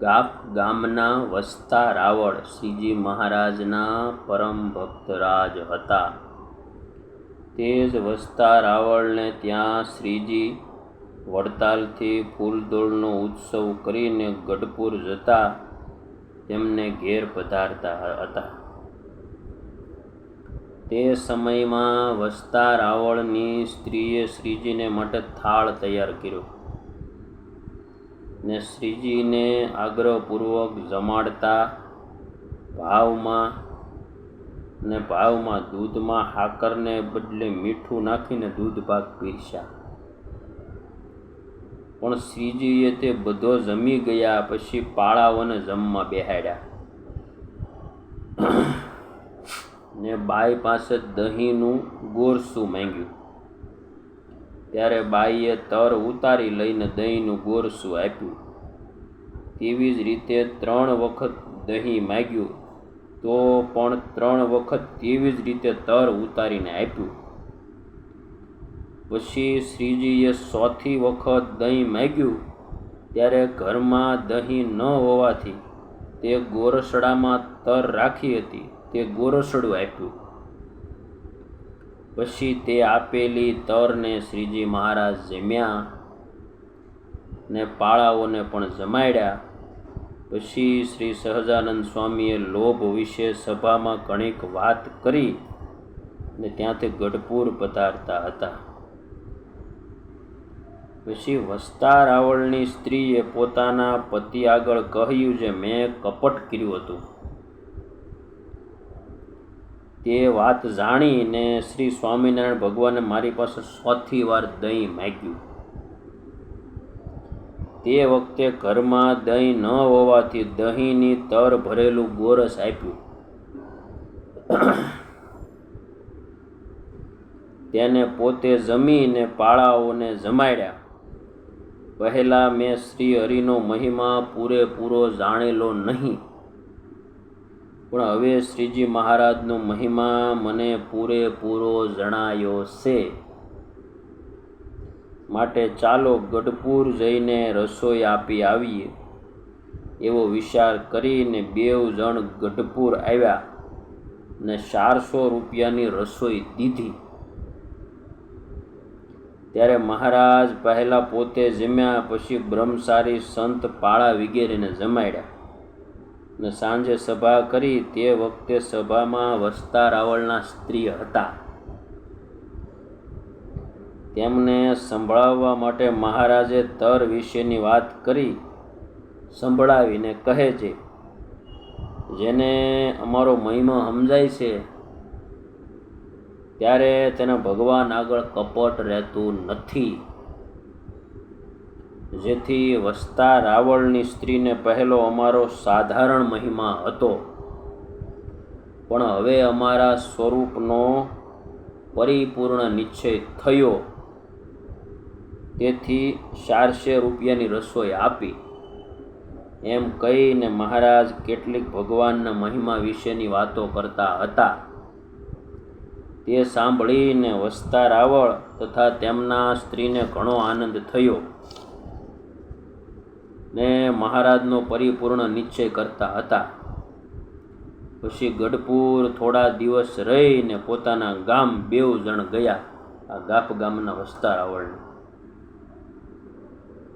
ગાપ ગામના વસતા રાવળ શ્રીજી મહારાજના પરમ ભક્તરાજ હતા. તે જ વસતા રાવળને ત્યાં શ્રીજી વડતાલથી ફૂલદોળનો ઉત્સવ કરીને ગઢપુર જતા તેમને ઘેર પધારતા હતા. તે સમયમાં વસતા રાવળની સ્ત્રીએ શ્રીજીને માટે થાળ તૈયાર કર્યો. ને શ્રીજીને આગ્રહપૂર્વક જમાડતા ભાવમાં ને ભાવમાં દૂધમાં હાકરને બદલે મીઠું નાખીને દૂધ ભાગ પીરસ્યા. પણ શ્રીજીએ તે બધો જમી ગયા પછી પાળાઓને જમવા બેહાડ્યા. ને બાઈ પાસે દહીંનું ગોરસું માંગ્યું. ત્યારે બાઈએ તર ઉતારી લઈને દહીંનું ગોરસું આપ્યું. તેવી જ રીતે ત્રણ વખત દહીં માગ્યું, તો પણ ત્રણ વખત તેવી જ રીતે તર ઉતારીને આપ્યું. પછી શ્રીજીએ સોથી વખત દહીં માગ્યું, ત્યારે ઘરમાં દહીં ન હોવાથી તે ગોરસડામાં તર રાખી હતી, તે ગોરસડું આપ્યું. પછી તે આપેલી તરને શ્રીજી મહારાજ જમ્યા ને પાળાઓને પણ જમાડ્યા. પછી શ્રી સહજાનંદ સ્વામીએ લોભ વિશે સભામાં ઘણીક વાત કરી ને ત્યાંથી ગઢપુર પધારતા હતા. પછી વસતા રાવળની સ્ત્રીએ પોતાના પતિ આગળ કહ્યું જે મેં કપટ કર્યું હતું. તે વાત જાણીને શ્રી સ્વામિનારાયણ ભગવાને મારી પાસે સોથી વાર દહીં માગ્યું. તે વખતે ઘરમાં દહીં ન હોવાથી દહીંની તર ભરેલું ગોરસ આપ્યું. તેને પોતે જમીને પાળાઓને જમાડ્યા. પહેલાં મેં શ્રી હરિનો મહિમા પૂરેપૂરો જાણેલો નહીં. પણ હવે શ્રીજી મહારાજનો મહિમા મને પૂરેપૂરો જણાયો છે. માટે ચાલો ગઢપુર જઈને રસોઈ આપી આવીએ. એવો વિચાર કરીને બેવ જણ ગઢપુર આવ્યા ને ચારસો રૂપિયાની રસોઈ દીધી. ત્યારે મહારાજ પહેલાં પોતે જમ્યા, પછી બ્રહ્મચારી સંત પાળા વગેરેને જમાડ્યા. ને સાંજે સભા કરી તે વખતે સભામાં વસતા રાવળના સ્ત્રી હતા. તેમને સંભળાવવા માટે મહારાજે તર વિશેની વાત કરી, સંભળાવીને કહે છે, જેને અમારો મહિમા સમજાય છે, ત્યારે તેને ભગવાન આગળ કપટ રહેતું નથી. જેથી વસતા રાવળની સ્ત્રીને પહેલો અમારો સાધારણ મહિમા હતો. પણ હવે અમારા સ્વરૂપનો પરિપૂર્ણ નિશ્ચય થયો. તેથી ચારસે રૂપિયાની રસોઈ આપી. એમ કહીને મહારાજ કેટલીક ભગવાનના મહિમા વિશેની વાતો કરતા હતા. તે સાંભળીને વસતા રાવળ તથા તેમના સ્ત્રીને ઘણો આનંદ થયો. ને મહારાજનો પરિપૂર્ણ નિશ્ચય કરતા હતા. પછી ગઢપુર થોડા દિવસ રહીને પોતાના ગામ બેવ જણ ગયા. આ ગાપ ગામના વસતા રાવળને